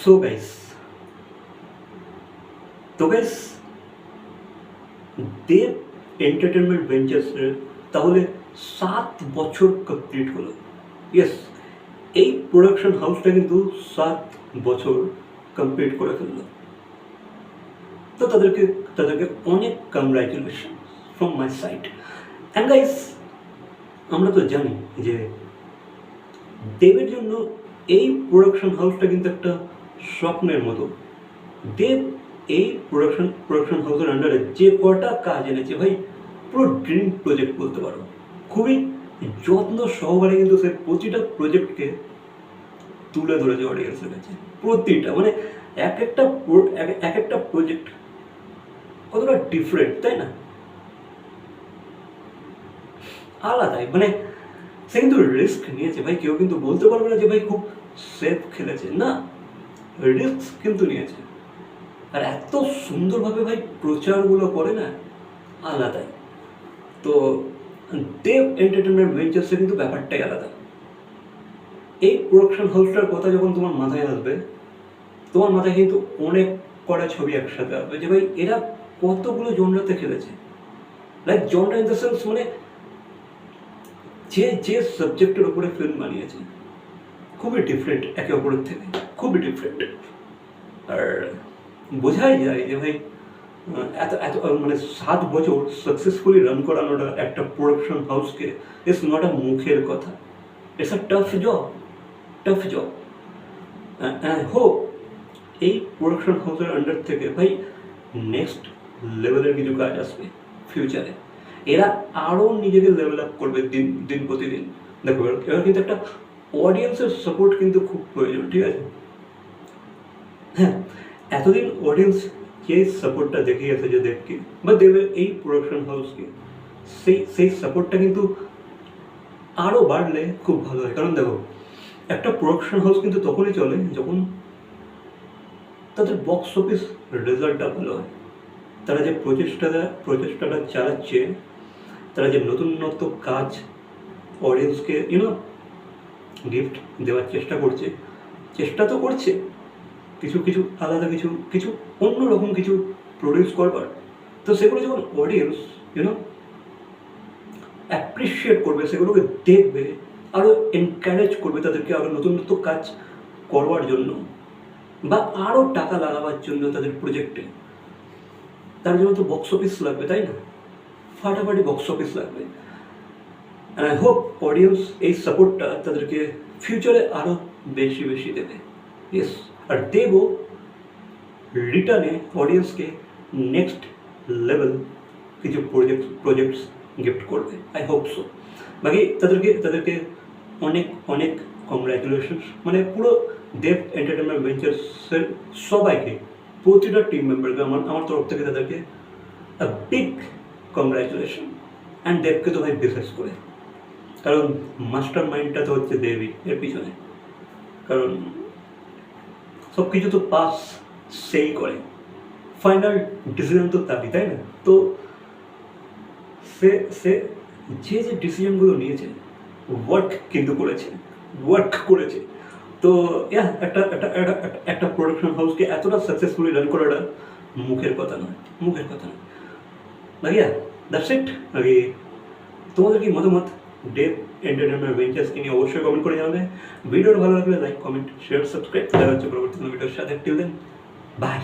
So guys তো guys Dev entertainment ভেঞ্চার্সের তাহলে সাত বছর কমপ্লিট হলো ইয়েস এই প্রোডাকশন হাউসটা কিন্তু সাত বছর কমপ্লিট করে ফেলল তো তাদেরকে তাদেরকে অনেক congratulation from my side and guys আমরা তো জানি যে দেবের জন্য এই প্রোডাকশন হাউসটা কিন্তু একটা স্বপ্নের মতো। দেব এই প্রোডাকশন প্রোডাকশন হাউসের আন্ডারে যে কটা কাজ এনেছে ভাই, পুরো ড্রিম প্রজেক্ট বলতে পারো। খুবই যত্ন সহকারে কিন্তু সে প্রতিটা প্রজেক্টকে তুলে ধরেছে অডিয়েন্সের কাছে। প্রতিটা মানে এক একটা এক একটা প্রজেক্ট কতটা ডিফারেন্ট তাই না? আলাদাই মানে সে কিন্তু রিস্ক নিয়েছে ভাই, কেউ কিন্তু বলতে পারবে না যে ভাই খুব সেফ খেলেছে, না। রিস্ক কিন্তু নিয়েছে। আর এত সুন্দরভাবে ভাই প্রচারগুলো করে না, আলাদাই। তো দেব এন্টারটেনমেন্ট ভেঞ্চার্সে কিন্তু ব্যাপারটাই আলাদা। এই প্রোডাকশন হাউসটার কথা যখন তোমার মাথায় আসবে, তোমার মাথায় কিন্তু অনেক কটা ছবি একসাথে আসবে যে ভাই এরা কতগুলো জনরাতে খেলেছে। Like genre in the sense মানে যে যে সাবজেক্টের উপরে ফিল্ম বানিয়েছে। খুবই ডিফারেন্ট একে অপরের থেকে, খুবই ডিফারেন্ট আর বোঝাই যায় যে ভাই এত এত মানে সাত বছর সাকসেসফুলি রান করানোটা একটা প্রোডাকশন হাউসকে ইটস নট আ মুখের কথা। It's a tough job tough job hope এই প্রোডাকশন হাউসের আন্ডার থেকে ভাই নেক্সট লেভেলের কিছু কাজ আসবে ফিউচারে এরা আরও নিজেকে লেভেল আপ করবে দিন দিন প্রতিদিন। দেখো এবার কিন্তু একটা অডিয়েন্সের সাপোর্ট কিন্তু খুব প্রয়োজন, ঠিক আছে? হ্যাঁ এতদিন অডিয়েন্স যে সাপোর্টটা দেখে গেছে যে দেবকে বা দেবের এই প্রোডাকশন হাউসকে সেই সেই সাপোর্টটা কিন্তু আরও বাড়লে খুব ভালো হয়। কারণ দেখো, একটা প্রোডাকশন হাউস কিন্তু তখনই চলে যখন তাদের বক্স অফিস রেজাল্টটা ভালো হয়। তারা যে প্রচেষ্টাটা প্রচেষ্টাটা চালাচ্ছে, তারা যে নতুন নতুন কাজ অডিয়েন্সকে ইউনো গিফট দেওয়ার চেষ্টা করছে। চেষ্টা তো করছে। কিছু কিছু, আলাদা কিছু কিছু অন্যরকম কিছু প্রডিউস করবার। তো সেগুলো যখন অডিয়েন্স ইউনো অ্যাপ্রিসিয়েট করবে, সেগুলোকে দেখবে আরও এনকারেজ করবে তাদেরকে আরও নতুন নতুন কাজ করবার জন্য বা আরও টাকা লাগাবার জন্য তাদের প্রজেক্টে তার জন্য তো বক্স অফিস লাগবে, তাই না? ফাটাফাটি বক্স অফিস লাগবে। অ্যান্ড আই হোপ অডিয়েন্স এই সাপোর্টটা তাদেরকে ফিউচারে আরও বেশি বেশি দেবে। ইয়েস আর দেবও রিটার্নে অডিয়েন্সকে নেক্সট লেভেল কিছু প্রজেক্ট প্রজেক্টস গিফট করবে। আই হোপ সো বাকি তাদেরকে তাদেরকে অনেক অনেক কংগ্রাচুলেশন মানে পুরো দেব এন্টারটেনমেন্ট ভেঞ্চার্সের সবাইকে, প্রতিটা টিম মেম্বারকে আমার আমার তরফ থেকে তাদেরকে বিগ কংগ্রাচুলেশন অ্যান্ড দেবকে তো ভাই বিশেষ করে। কারণ মাস্টার মাইন্ডটা তো হচ্ছে দেবী, এর পিছনে। কারণ সব কিছু তো পাস সেই করে। ফাইনাল ডিসিশন তো তারই, তাই না? তো সে সে যে যে ডিসিশনগুলো নিয়েছে ওয়ার্ক কিন্তু করেছে ওয়ার্ক করেছে। তো ইয়া একটা একটা একটা প্রোডাকশন হাউসকে এতটা সাকসেসফুলি রান করাটা মুখের কথা নয়, মুখের কথা নয়। লাগিয়া দ্যাটস ইট আগে। তোমাদের কি মতামত? ডেভ এন্টারটেনমেন্ট ভেঞ্চার্সকে নিয়ে অবশ্যই কমেন্ট করে জানাবে। ভিডিওটা ভালো লাগলে লাইক কমেন্ট শেয়ার সাবস্ক্রাইব দেখা হচ্ছে পরবর্তী ভিডিওর সাথে। Till then by